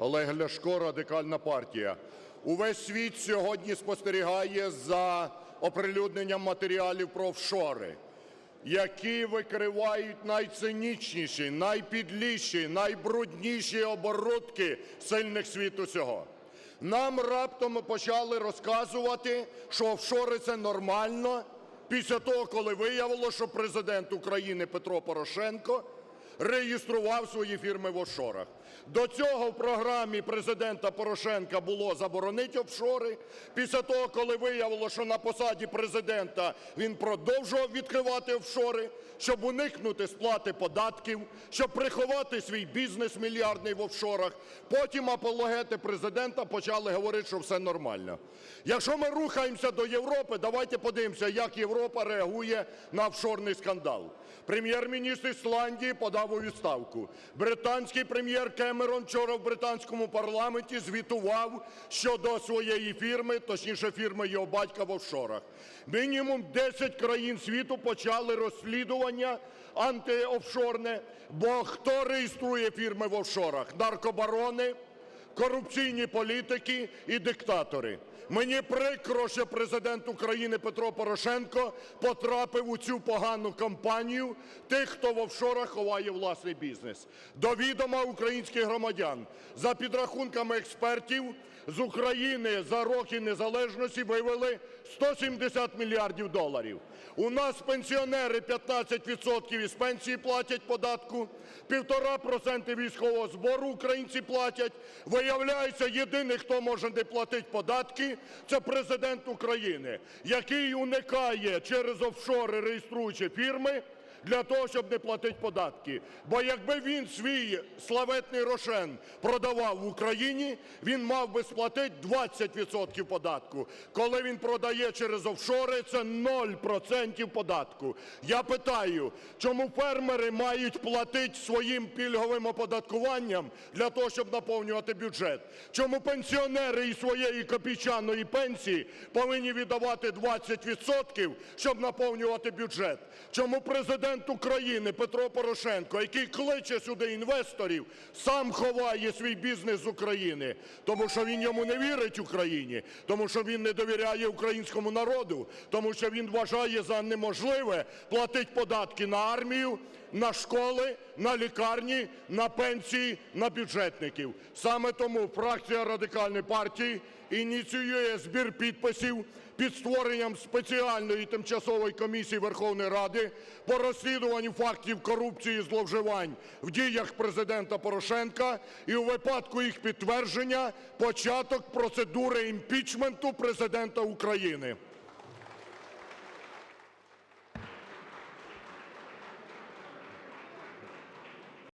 Олег Ляшко, Радикальна партія. Увесь світ сьогодні спостерігає за оприлюдненням матеріалів про офшори, які викривають найцинічніші, найпідліші, найбрудніші оборудки сильних світу сього. Нам раптом почали розказувати, що офшори – це нормально, після того, коли виявилося, що Президент України Петро Порошенко реєстрував свої фірми в офшорах. До цього в програмі Президента Порошенка було заборонити офшори. Після того, коли виявилося, що на посаді Президента він продовжував відкривати офшори, щоб уникнути сплати податків, щоб приховати свій бізнес мільярдний в офшорах, потім апологети Президента почали говорити, що все нормально. Якщо ми рухаємося до Європи, давайте подивимося, як Європа реагує на офшорний скандал. Прем'єр-міністр Ісландії подав у відставку. Британський прем'єр Кемерон вчора в британському парламенті звітував щодо своєї фірми, точніше фірми його батька в офшорах. Мінімум 10 країн світу почали розслідування антиофшорне, бо хто реєструє фірми в офшорах? Наркобарони, корупційні політики і диктатори. Мені прикро, що Президент України Петро Порошенко потрапив у цю погану компанію тих, хто в офшорах ховає власний бізнес. До відома українських громадян. За підрахунками експертів, з України за роки незалежності вивели 170 мільярдів доларів. У нас пенсіонери 15% із пенсії платять податку, 1,5% військового збору українці платять. Виявляється, єдиний, хто може не платити податки, це Президент України, який уникає через офшори, реєструючи фірми, для того, щоб не платити податки. Бо якби він свій славетний рошен продавав в Україні, він мав би сплатити 20% податку. Коли він продає через офшори, це 0% податку. Я питаю, чому фермери мають платити своїм пільговим оподаткуванням для того, щоб наповнювати бюджет? Чому пенсіонери із своєї копійчаної пенсії повинні віддавати 20%, щоб наповнювати бюджет? Чому президент України Петро Порошенко, який кличе сюди інвесторів, сам ховає свій бізнес з України? Тому що він йому не вірить Україні, тому що він не довіряє українському народу, тому що він вважає за неможливе платити податки на армію, на школи, на лікарні, на пенсії, на бюджетників. Саме тому фракція Радикальної партії ініціює збір підписів під створенням спеціальної тимчасової комісії Верховної Ради по розслідуванню фактів корупції і зловживань в діях Президента Порошенка і у випадку їх підтвердження початок процедури імпічменту Президента України.